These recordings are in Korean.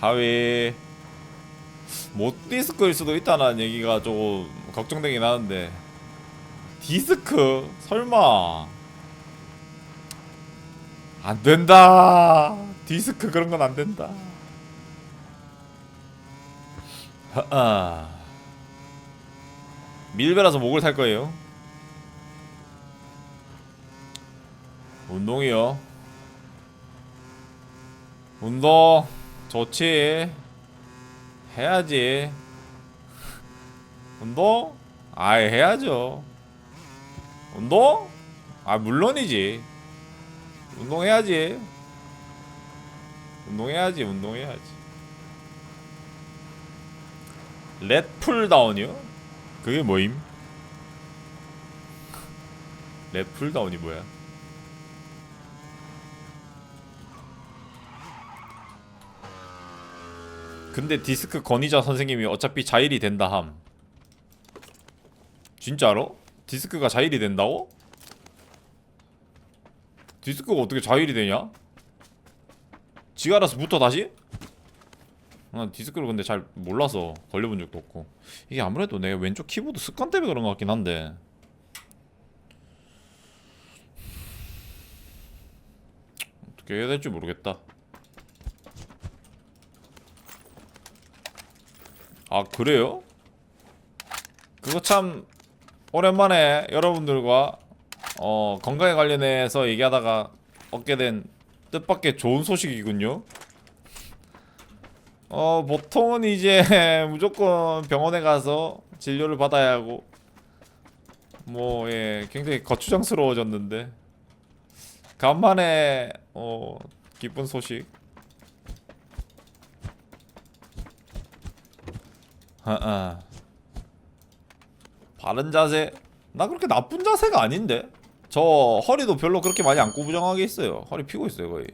하위. 못 디스크일 수도 있다는 얘기가 조금 걱정되긴 하는데. 디스크? 설마. 안 된다. 디스크 그런 건 안 된다. 하아 밀배라서 목을 살 거예요. 운동이요. 운동 좋지 해야지 운동? 아예 해야죠 운동? 아 물론이지 운동해야지 운동해야지 운동해야지 렛풀다운이요? 그게 뭐임? 렛풀다운이 뭐야? 근데 디스크 건의자 선생님이 어차피 자일이 된다 함. 진짜로? 디스크가 자일이 된다고? 디스크가 어떻게 자일이 되냐? 지가 알아서 붙어 다시? 난 디스크를 근데 잘 몰라서 걸려본 적도 없고 이게 아무래도 내 왼쪽 키보드 습관 때문에 그런 것 같긴 한데 어떻게 해야 될지 모르겠다 아 그래요? 그거 참 오랜만에 여러분들과 어, 건강에 관련해서 얘기하다가 얻게 된 뜻밖의 좋은 소식이군요. 어 보통은 이제 무조건 병원에 가서 진료를 받아야 하고 뭐 예 굉장히 거추장스러워졌는데 간만에 어 기쁜 소식. 아아 바른 자세 나 그렇게 나쁜 자세가 아닌데 저 허리도 별로 그렇게 많이 안 구부정하게 있어요 허리 피고 있어요 거의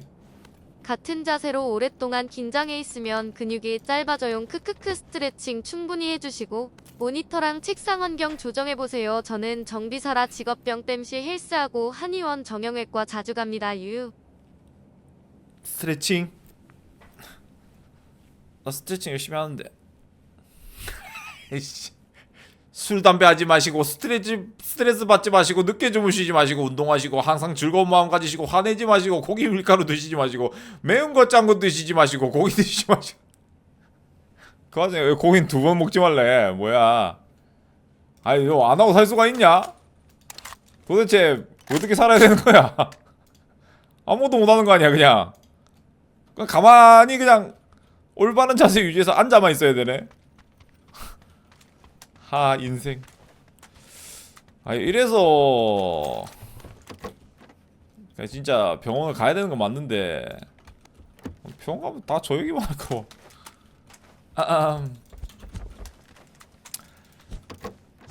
같은 자세로 오랫동안 긴장해 있으면 근육이 짧아져용 크크크 스트레칭 충분히 해주시고 모니터랑 책상 환경 조정해보세요. 저는 정비사라 직업병 땜시 헬스하고 한의원 정형외과 자주 갑니다. 유. 스트레칭 나 스트레칭 열심히 하는데. 술 담배 하지 마시고 스트레스 스트레스 받지 마시고 늦게 주무시지 마시고 운동하시고 항상 즐거운 마음 가지시고 화내지 마시고 고기 밀가루 드시지 마시고 매운 거 짠 거 드시지 마시고 고기 드시지 마시고. 그 와중에 왜 고기는 두번 먹지 말래. 뭐야. 아니 이거 안 하고 살 수가 있냐? 도대체 어떻게 살아야 되는 거야? 아무것도 못 하는 거 아니야 그냥 가만히 그냥 올바른 자세 유지해서 앉아만 있어야 되네. 하 인생. 아 이래서 진짜 병원을 가야 되는 건 맞는데 병원 가면 다저 얘기만 할 거. 아, 아.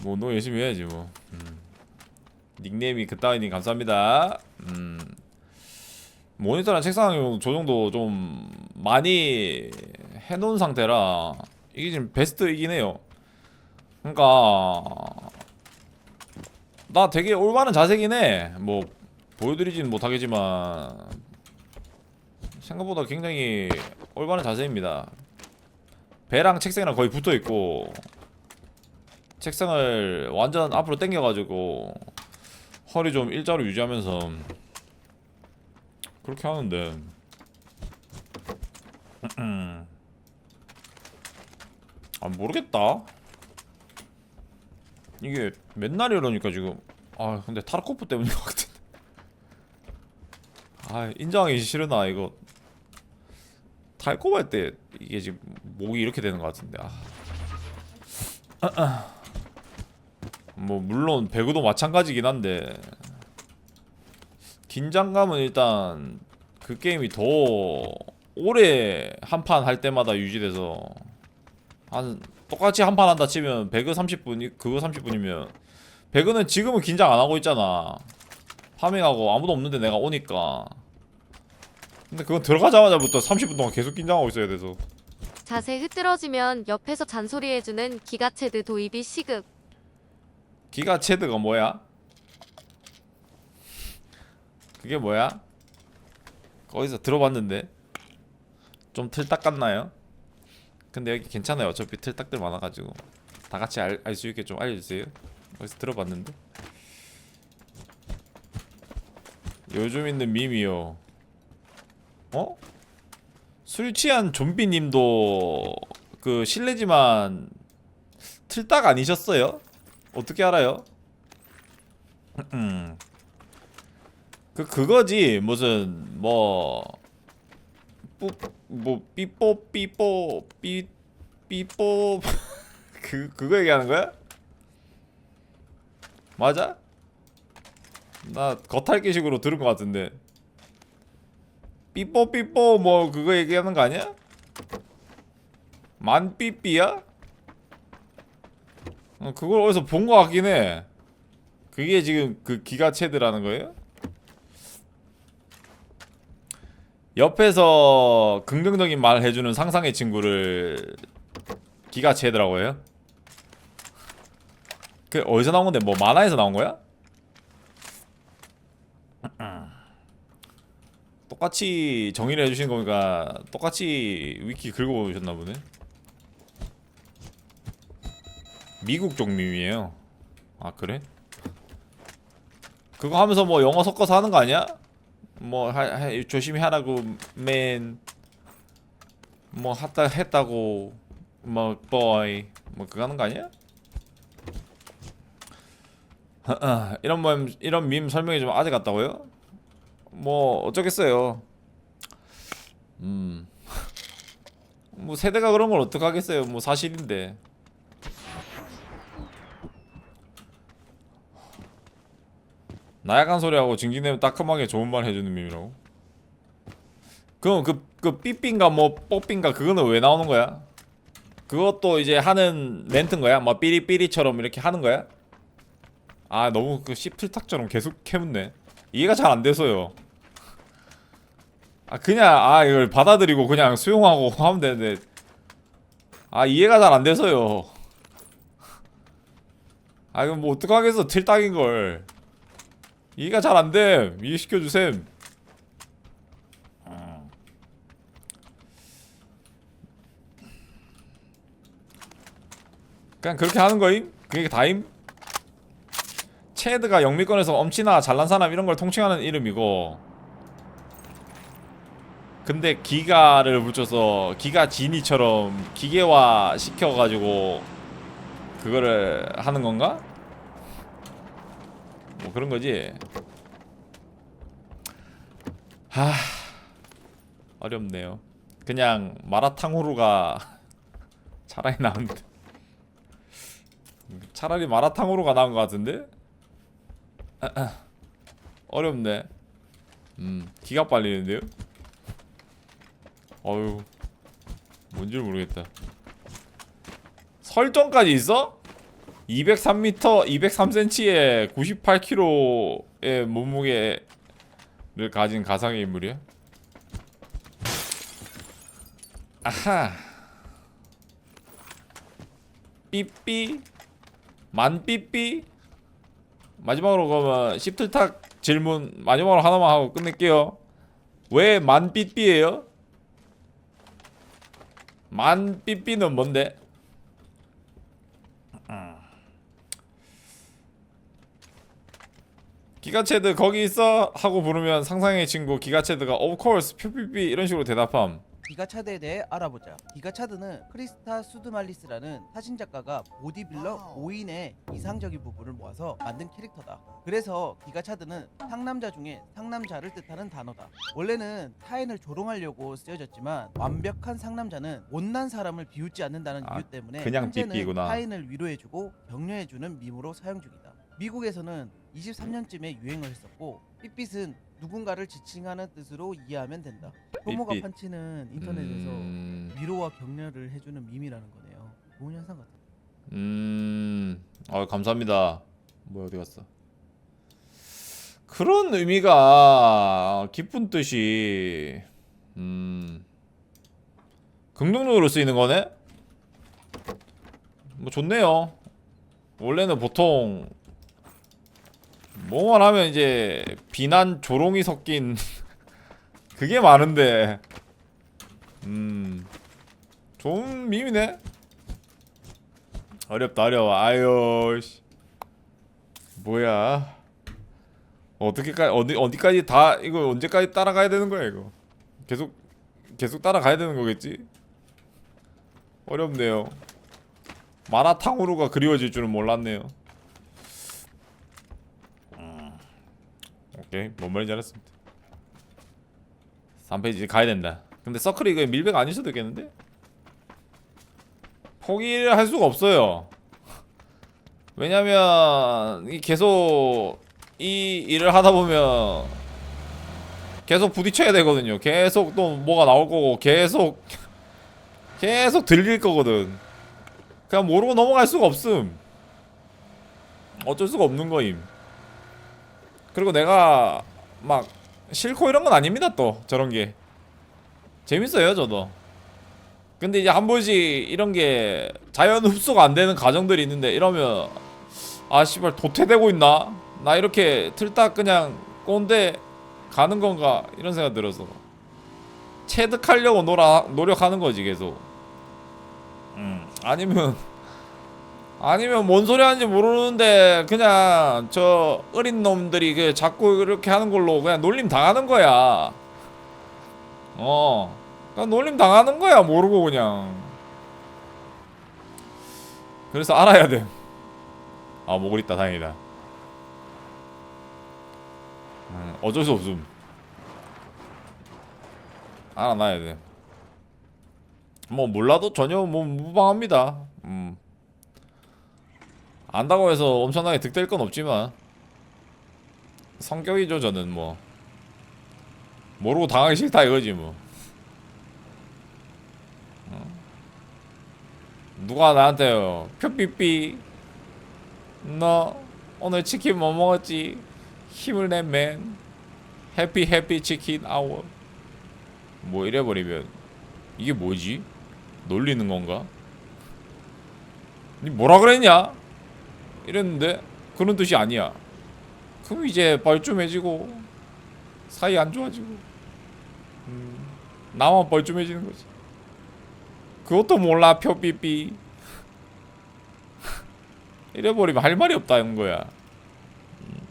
뭐 운동 열심히 해야지 뭐. 음. 닉네임이 그따위니 감사합니다. 음. 모니터랑 책상 조정도 좀 많이 해놓은 상태라 이게 지금 베스트이긴 해요. 그러니까 나 되게 올바른 자세긴 해. 뭐 보여드리진 못하겠지만 생각보다 굉장히 올바른 자세입니다. 배랑 책상이랑 거의 붙어 있고 책상을 완전 앞으로 당겨가지고 허리 좀 일자로 유지하면서 그렇게 하는데 아 모르겠다 이게 맨날 이러니까 지금. 아 근데 타르코프 때문인 것 같은데. 아 인정하기 싫으나 이거. 탈코프 할때 이게 지금 목이 이렇게 되는 것 같은데. 아. 뭐 물론 배구도 마찬가지긴 한데. 긴장감은 일단 그 게임이 더 오래 한 판 할 때마다 유지돼서 한 똑같이 한 판 한다 치면 배그 30분 그거 30분이면 배그는 지금은 긴장 안 하고 있잖아 파밍하고 아무도 없는데 내가 오니까 근데 그건 들어가자마자부터 30분 동안 계속 긴장하고 있어야 돼서 자세 흐트러지면 옆에서 잔소리해주는 기가체드 도입이 시급. 기가 체드가 뭐야? 그게 뭐야? 거기서 들어봤는데 좀 틀딱 같나요? 근데 여기 괜찮아요. 어차피 틀딱들 많아가지고 다 같이 알 수 있게 좀 알려주세요. 어디서 들어봤는데? 요즘 있는 밈이요. 어? 술 취한 좀비님도 그 실례지만 틀딱 아니셨어요? 어떻게 알아요? 음. 그 그거지 무슨 뭐 뿌, 뭐 삐뽀 삐뽀 삐 삐뽀 그 그거 얘기하는 거야? 맞아? 나 겉핥기식으로 들은 것 같은데 삐뽀 삐뽀 뭐 그거 얘기하는 거 아니야? 만 삐삐야? 어, 그걸 어디서 본 것 같긴 해. 그게 지금 그 기가체드라는 거예요? 옆에서 긍정적인 말 해주는 상상의 친구를 기가체드라고 해요? 그 어디서 나온 건데 뭐 만화에서 나온 거야? 똑같이 정의를 해주신 거니까 똑같이 위키 긁어보셨나 보네. 미국 쪽 밈이에요. 아 그래? 그거 하면서 뭐 영어 섞어서 하는 거 아니야? 뭐 하, 하, 조심히 하라고 맨. 뭐 했다 했다고 뭐 boy 뭐 그거 하는 거 아니야? 이런 뭐 이런 밈 설명이 좀 아재 같다고요? 뭐 어쩌겠어요. 음. 뭐 세대가 그런 걸 어떡하겠어요. 뭐 사실인데. 나약한 소리하고 징징대면 따끔하게 좋은 말 해주는 밈이라고? 그럼 그, 그 삐삐인가 뭐 뽀삐인가 그거는 왜 나오는 거야? 그것도 이제 하는 멘트인 거야? 뭐 삐리삐리처럼 이렇게 하는 거야? 아 너무 그 씨풀탁처럼 계속 캐묻네 이해가 잘 안 돼서요 아 그냥 아 이걸 받아들이고 그냥 수용하고 하면 되는데 아 이해가 잘 안 돼서요 아 이건 뭐 어떡하겠어 틀딱인 걸 이해가 잘 안돼 이해시켜 주셈 어. 그냥 그렇게 하는 거임? 그게 다임? 체드가 영미권에서 엄치나 잘난 사람 이런 걸 통칭하는 이름이고 근데 기가를 붙여서 기가 지니처럼 기계화 시켜가지고 그거를 하는 건가? 뭐 그런 거지. 하 어렵네요. 그냥 마라탕후루가 차라리 나은데. 차라리 마라탕후루가 나은 것 같은데? 어렵네. 음, 기가 빨리는데요? 어유, 뭔지 모르겠다. 설정까지 있어? 203m, 203cm에 98kg의 몸무게를 가진 가상의 인물이야? 아하. 삐삐 만삐삐 마지막으로 그러면 십틀탁 질문 마지막으로 하나만 하고 끝낼게요. 왜 만삐삐예요? 만삐삐는 뭔데? 기가체드 거기 있어 하고 부르면 상상의 친구 기가체드가 of course 퓨삐삐 이런 식으로 대답함. 기가차드에 대해 알아보자. 기가차드는 크리스타 수드말리스라는 사진 작가가 보디빌러 5인의 이상적인 부분을 모아서 만든 캐릭터다. 그래서 기가차드는 상남자 중에 상남자를 뜻하는 단어다. 원래는 타인을 조롱하려고 쓰여졌지만 완벽한 상남자는 못난 사람을 비웃지 않는다는 아, 이유 때문에 그냥 현재는 삐삐구나. 타인을 위로해주고 격려해주는 밈으로 사용 중이다. 미국에서는 23년쯤에 유행을 했었고 삐삐은 누군가를 지칭하는 뜻으로 이해하면 된다. 효모가 삐삐. 판치는 인터넷에서 음, 위로와 격려를 해주는 밈이라는 거네요. 좋은 현상 같아. 음, 아 감사합니다. 뭐야 어디 갔어? 그런 의미가 깊은 뜻이 음 긍정적으로 쓰이는 거네. 뭐 좋네요. 원래는 보통 뭐만 하면 이제 비난 조롱이 섞인 그게 많은데 음 좋은 밈이네. 어렵다 어려워. 아유 씨. 뭐야? 어떻게까지 어디 어디까지 다 이거 언제까지 따라가야 되는 거야 이거? 계속 계속 따라가야 되는 거겠지? 어렵네요. 마라탕으로가 그리워질 줄은 몰랐네요. 오케이 뭔 말인지 알았습니다. 3페이지 이제 가야 된다. 근데 서클이 이거 밀배가 아닐 수도 있겠는데? 포기를 할 수가 없어요. 왜냐면 이 계속 이 일을 하다 보면 계속 부딪혀야 되거든요. 계속 또 뭐가 나올 거고 계속 계속 들릴 거거든. 그냥 모르고 넘어갈 수가 없음. 어쩔 수가 없는 거임. 그리고 내가 막 싫고 이런 건 아닙니다 또 저런 게 재밌어요 저도. 근데 이제 한 번씩 이런 게 자연 흡수가 안 되는 가정들이 있는데 이러면 아 씨발 도태되고 있나? 나 이렇게 틀딱 그냥 꼰대 가는 건가 이런 생각 들어서 체득하려고 노라, 노력하는 거지 계속. 음 아니면 아니면 뭔 소리 하는지 모르는데 그냥 저 어린 놈들이 그 자꾸 이렇게 하는 걸로 그냥 놀림 당하는 거야. 어. 그냥 놀림 당하는 거야 모르고 그냥. 그래서 알아야 돼. 아 목을 있다 다행이다. 음, 어쩔 수 없음. 알아놔야 돼. 뭐 몰라도 전혀 뭐 무방합니다. 음. 안다고 해서 엄청나게 득될 건 없지만 성격이죠 저는 뭐. 모르고 당하기 싫다 이거지 뭐. 어? 누가 나한테요 표삐삐 너 오늘 치킨 뭐 먹었지? 힘을 내맨. 해피 해피 치킨 아워. 뭐 이래버리면 이게 뭐지? 놀리는 건가? 니 뭐라 그랬냐 이랬는데 그런 뜻이 아니야. 그럼 이제 벌쭘해지고 사이 안 좋아지고 음, 나만 벌쭘해지는 거지. 그것도 몰라 표삐삐. 이래버리면 할 말이 없다 는 거야. 음.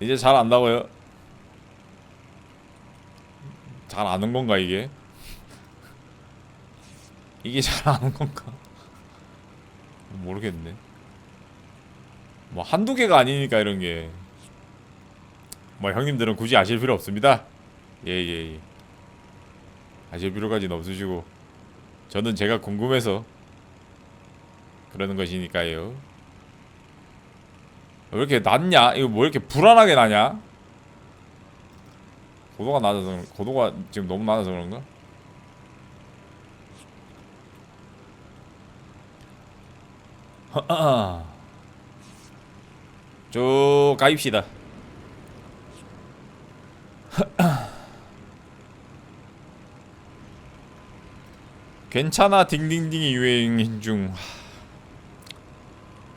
이제 잘 안다고요? 잘 아는 건가 이게? 이게 잘 아는 건가? 모르겠네. 뭐 한두 개가 아니니까 이런 게. 뭐 형님들은 굳이 아실 필요 없습니다. 예예 예, 아실 필요까지는 없으시고 저는 제가 궁금해서 그러는 것이니까요. 왜 이렇게 낮냐? 이거 뭐 이렇게 불안하게 나냐? 고도가 낮아서 고도가 지금 너무 낮아서 그런가? 쭉 가입시다. 괜찮아 딩딩딩이 유행 중.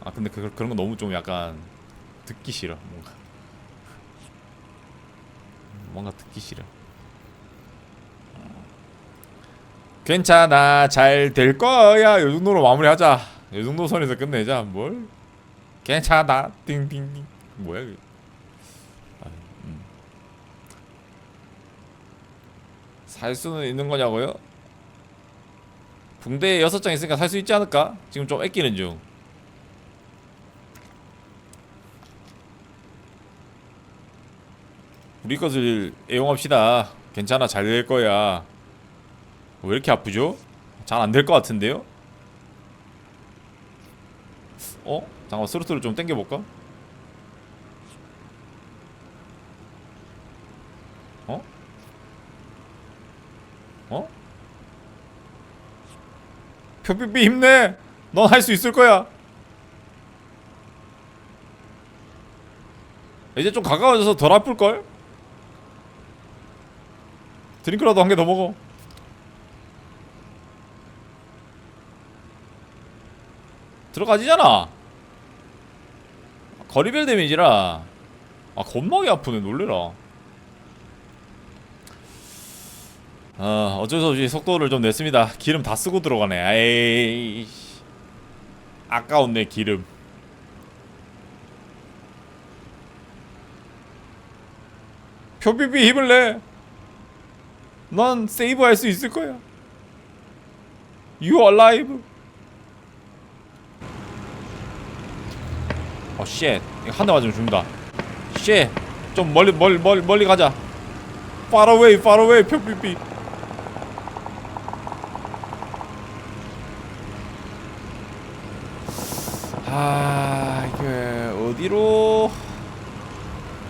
아 근데 그, 그런 거 너무 좀 약간 듣기 싫어 뭔가. 뭔가 듣기 싫어. 괜찮아 잘 될 거야 요 정도로 마무리하자. 이 정도 선에서 끝내자 뭘 괜찮아 띵띵띵 뭐야 이게 아, 음. 살 수는 있는 거냐고요? 붕대 여섯 장 있으니까 살 수 있지 않을까? 지금 좀 아끼는 중 우리 것을 애용합시다 괜찮아 잘 될 거야 왜 이렇게 아프죠? 잘 안 될 것 같은데요? 어? 잠깐만 스로틀을 좀 당겨볼까? 어? 어? 표피피 힘내! 넌 할 수 있을 거야! 이제 좀 가까워져서 덜 아플걸? 드링크라도 한 개 더 먹어 들어가지잖아. 거리별 데미지라. 아 겁나게 아프네 놀래라. 어 어쩔 수 없이 속도를 좀 냈습니다. 기름 다 쓰고 들어가네. 에이 아까웠네 기름. 표비비 힘을 내 넌 세이브 할 수 있을 거야. You alive 어 쉣. 이거 한 대 맞으면 죽는다. 쉣. 좀 멀리 멀리 멀리 멀리 가자. Far away far away. 표비비 아 이게 어디로?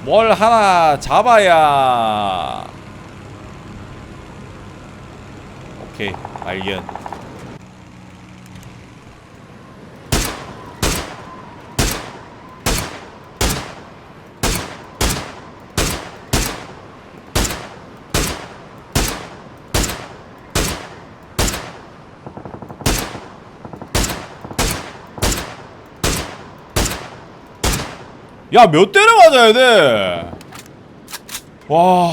뭘 하나 잡아야. 오케이. 발견 야 몇 대를 맞아야 돼? 와...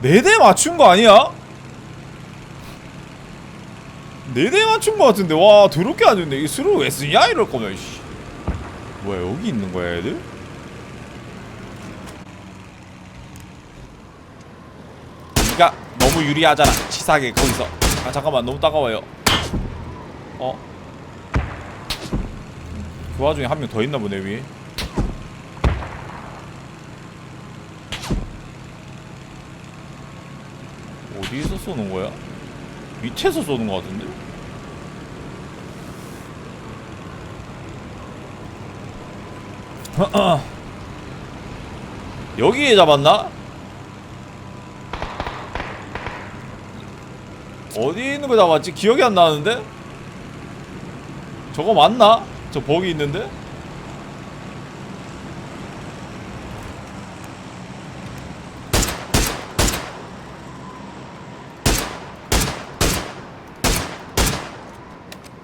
네 대 맞춘 거 아니야? 네 대 맞춘 거 같은데 와 더럽게 안 좋네 이 수를 왜 쓰냐 이럴 거면 씨. 뭐야 여기 있는 거야 애들? 니가 너무 유리하잖아 치사하게 거기서 아 잠깐만 너무 따가워요 어? 그 와중에 한 명 더 있나 보네 위에 어디에서 쏘는 거야? 밑에서 쏘는 거 같은데? 여기에 잡았나? 어디에 있는 거 잡았지? 기억이 안 나는데? 저거 맞나? 저 버기 있는데?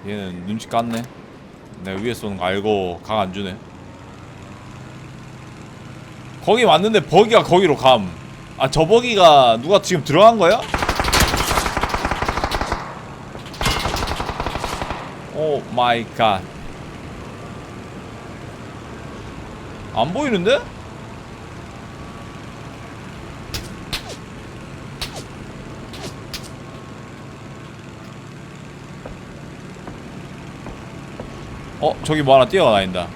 얘는 눈치 깠네. 내가 위에 쏘는 거 알고 각 안 주네. 거기 왔는데 버기가 거기로 감. 아 저 버기가 누가 지금 들어간 거야? 오 마이 갓. 안 보이는데? 어 저기 뭐 하나 뛰어다닌다.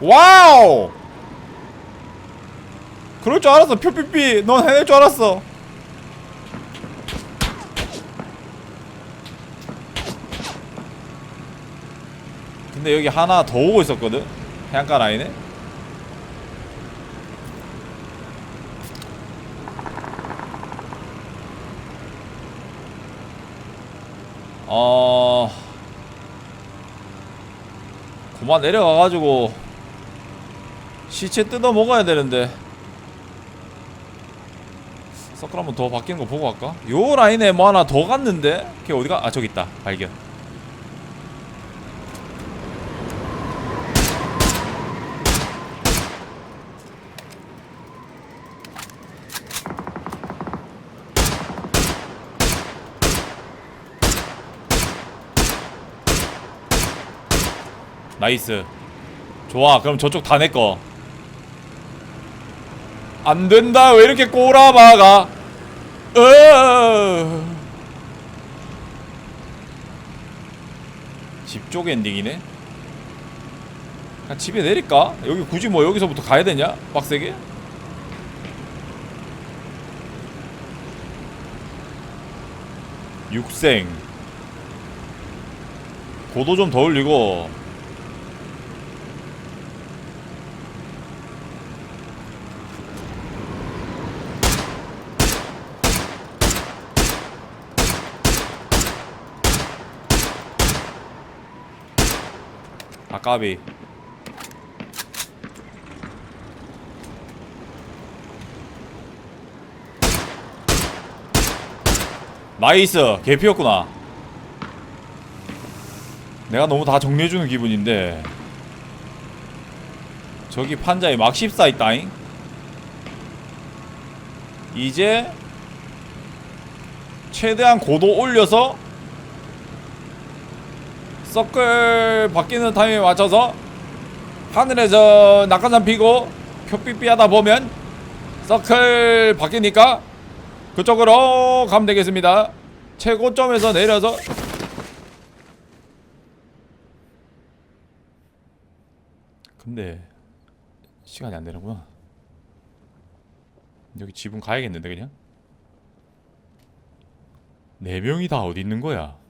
와우! 그럴 줄 알았어. 퓨삐삐 넌 해낼 줄 알았어 근데 여기 하나 더 오고 있었거든 해안가 라인에 어 그만 내려가가지고 시체 뜯어 먹어야 되는데 서클 한번 더 바뀌는 거 보고 갈까? 요 라인에 뭐 하나 더 갔는데? 걔 어디가? 아 저기 있다 발견 나이스 좋아 그럼 저쪽 다 내꺼 안된다 왜 이렇게 꼬라박아 으. 집쪽 엔딩이네 그냥 집에 내릴까? 여기 굳이 뭐 여기서부터 가야 되냐? 빡세게? 육생 고도 좀 더 올리고 까비. 나이스. 개피였구나. 내가 너무 다 정리해주는 기분인데. 저기 판자에 막 14있다잉? 이제 최대한 고도 올려서 서클 바뀌는 타임에 맞춰서 하늘에서 낙하산 피고 큐삐삐 하다 보면 서클 바뀌니까 그쪽으로 가면 되겠습니다. 최고점에서 내려서 근데 시간이 안 되는구나. 여기 지붕 가야겠는데 그냥? 네 명이 다 어디 있는 거야?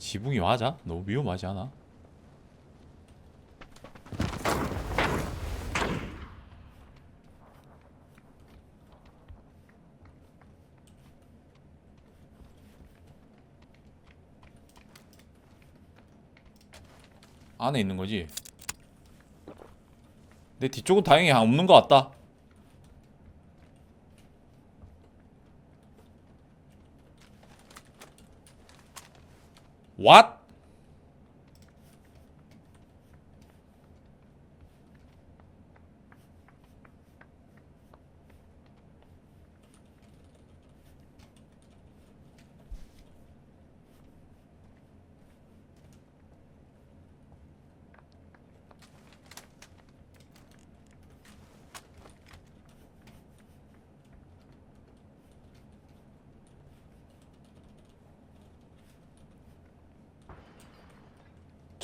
지붕이 맞아? 너무 위험하지 않아? 안에 있는 거지? 내 뒤쪽은 다행히 없는 것 같다. What?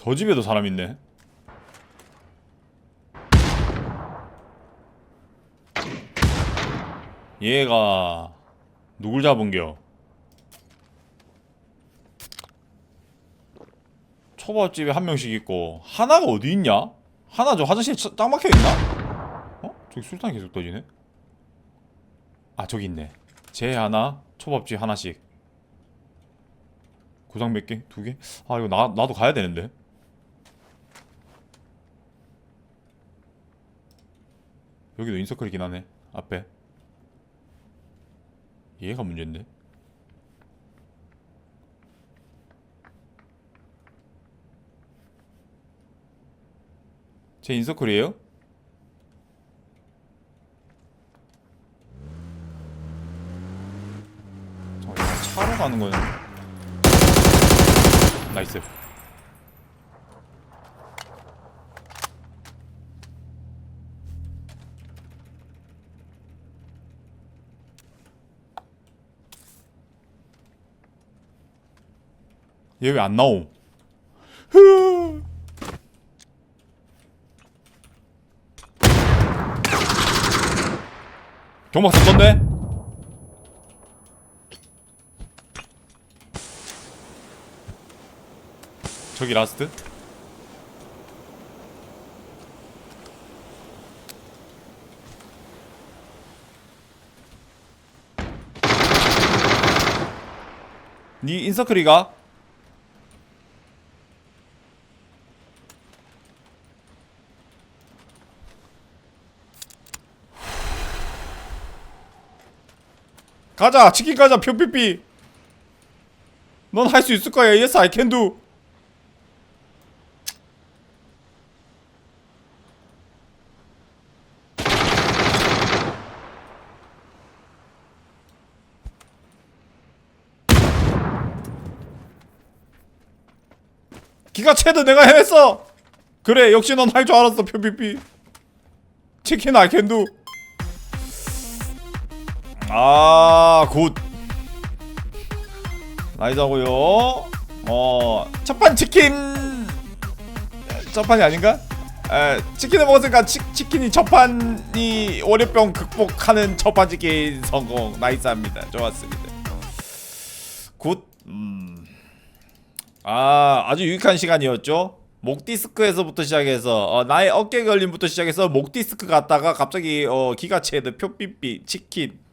저 집에도 사람 있네. 얘가 누굴 잡은겨? 초밥집에 한 명씩 있고 하나가 어디 있냐? 하나 저 화장실에 차- 짱 막혀 있나? 어? 저기 술탄이 계속 떠지네. 아 저기 있네. 쟤 하나, 초밥집 하나씩. 고장 몇 개? 두 개? 아 이거 나 나도 가야 되는데. 여기도 인서클이긴 하네 앞에. 얘가 문제인데? 제 인서클이에요? 잠깐만, 차로 가는 거는 나이스 얘 왜 안 나옴? 흐. 경박사 떴네? 저기 라스트? 니 인서클이가? 가자 치킨 가자 표피피 넌할 수 있을 거야 yes I can do. 기가 채도 내가 해냈어. 그래 역시 넌 할 줄 알았어 표피피 치킨 I can do 아, 굿. 나이스 하고요. 어, 첫판 치킨. 첫판이 아닌가? 에, 치킨을 먹었으니까 치, 치킨이 첫판이 월요병 극복하는 첫판 치킨 성공. 나이스합니다. 좋았습니다. 굿. 음. 아, 아주 유익한 시간이었죠. 목 디스크에서부터 시작해서 어, 나의 어깨 걸림부터 시작해서 목 디스크 갔다가 갑자기 어, 기가체드 표삐삐 치킨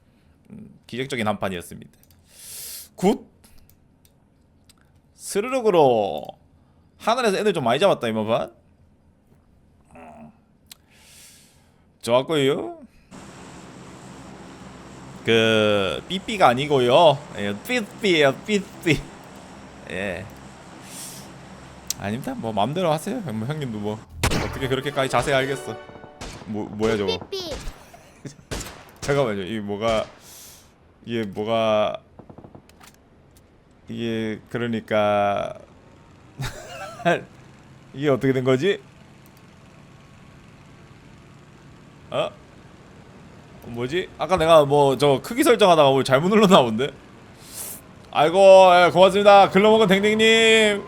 기적적인 한 판이었습니다. 굿. 스르륵으로 하늘에서 애들 좀 많이 잡았다 이번 판. 좋았고요. 그 삐삐가 아니고요. 예, 삐삐예요, 삐삐. 예. 아닙니다. 뭐 마음대로 하세요. 뭐 형님도 뭐 어떻게 그렇게까지 자세히 알겠어. 뭐 뭐야 저거? 잠깐만요. 이게 뭐가 이게 뭐가 이게 그러니까 이게 어떻게 된 거지? 어? 뭐지? 아까 내가 뭐 저 크기 설정하다가 뭘 잘못 눌렀나 본데? 아이고 예, 고맙습니다. 글러먹은 댕댕님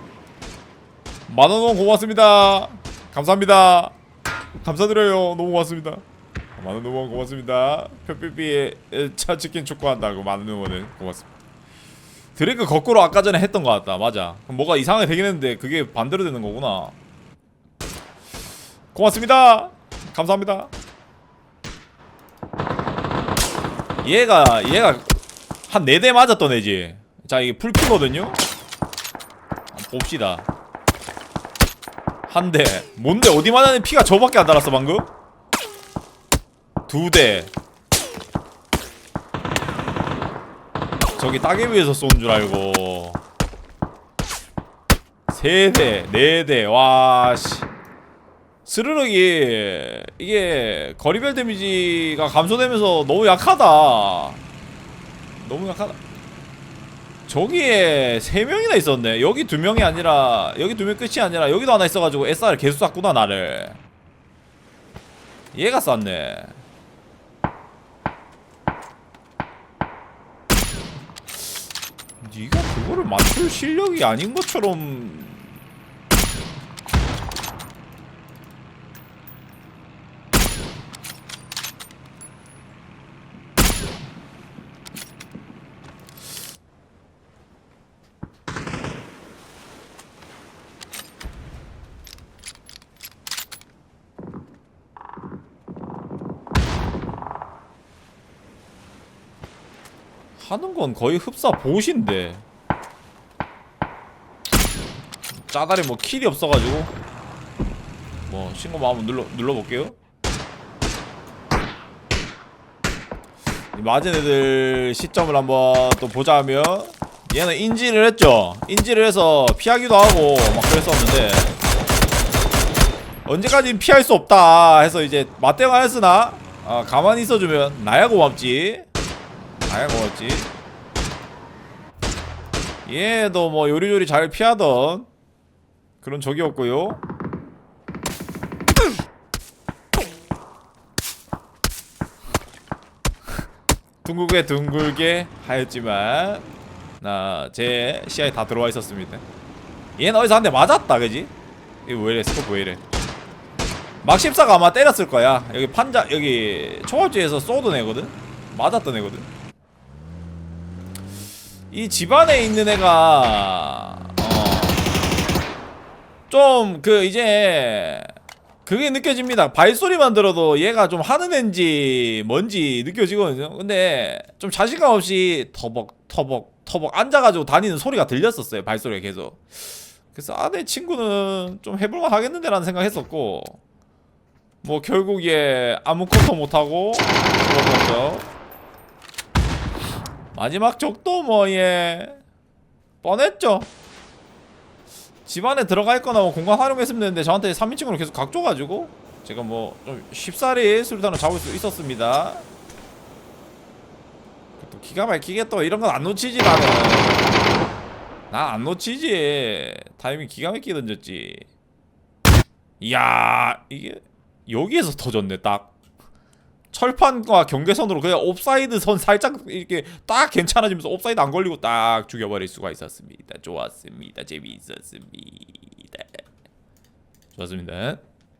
만원 고맙습니다. 감사합니다. 감사드려요. 너무 고맙습니다. 많은 응원 고맙습니다. 표삐삐의 차 치킨 축구한다고 많은 응원을 고맙습니다. 드래그 거꾸로 아까 전에 했던 것 같다. 맞아. 뭐가 이상하게 되긴 했는데 그게 반대로 되는 거구나. 고맙습니다. 감사합니다. 얘가 얘가 한 네 대 맞았던 애지. 자 이게 풀피거든요. 봅시다. 한 대. 뭔데 어디 맞았는 피가 저밖에 안 달았어 방금? 두 대. 저기 따개비에서 쏜 줄 알고. 세 대, 네 대. 와 씨. 스르륵이 이게 거리별 데미지가 감소되면서 너무 약하다. 너무 약하다. 저기에 세 명이나 있었네. 여기 두 명이 아니라 여기 두 명 끝이 아니라 여기도 하나 있어가지고 SR 계속 쐈구나 나를. 얘가 쐈네. 네가 그거를 맞출 실력이 아닌 것처럼 하는 건 거의 흡사 보신데 짜다리 뭐 킬이 없어가지고 뭐 신고 한번 눌러 눌러볼게요. 이 맞은 애들 시점을 한번 또 보자면 얘는 인지를 했죠. 인지를 해서 피하기도 하고 막 그랬었는데 언제까지 피할 수 없다 해서 이제 맞대응을 했으나 아, 가만히 있어주면 나야 고맙지. 나야 고맙지. 얘도 뭐 요리조리 잘 피하던 그런 적이었고요. 둥글게 둥글게 하였지만 나제 시야에 다 들어와 있었습니다. 얘는 어디서 한 대 맞았다, 그지? 이거 왜 이래? 스코프 왜 이래? 막 14가 아마 때렸을 거야. 여기 판자 여기 초밥집에서 쏘던 애거든. 맞았던 애거든. 이 집안에 있는 애가 좀그 이제 그게 느껴집니다. 발소리만 들어도 얘가 좀 하는 애인지 뭔지 느껴지거든요. 근데 좀 자신감 없이 터벅 터벅 터벅 앉아가지고 다니는 소리가 들렸었어요. 발소리가 계속. 그래서 아내 친구는 좀 해볼만 하겠는데라는 생각했었고 뭐 결국 얘 아무것도 못하고 그러면서 마지막 적도 뭐얘 뻔했죠. 집안에 들어가 있거나 뭐 공간 활용했으면 되는데 저한테 3인칭으로 계속 각 줘가지고 제가 뭐 좀 쉽사리 수류탄을 잡을 수 있었습니다. 또 기가 막히게 또 이런 건 안 놓치지 나는. 난 안 놓치지. 타이밍 기가 막히게 던졌지. 이야 이게 여기에서 터졌네 딱. 철판과 경계선으로 그냥 옵사이드 선 살짝 이렇게 딱 괜찮아지면서 옵사이드 안 걸리고 딱 죽여버릴 수가 있었습니다. 좋았습니다. 재미있었습니다. 좋았습니다.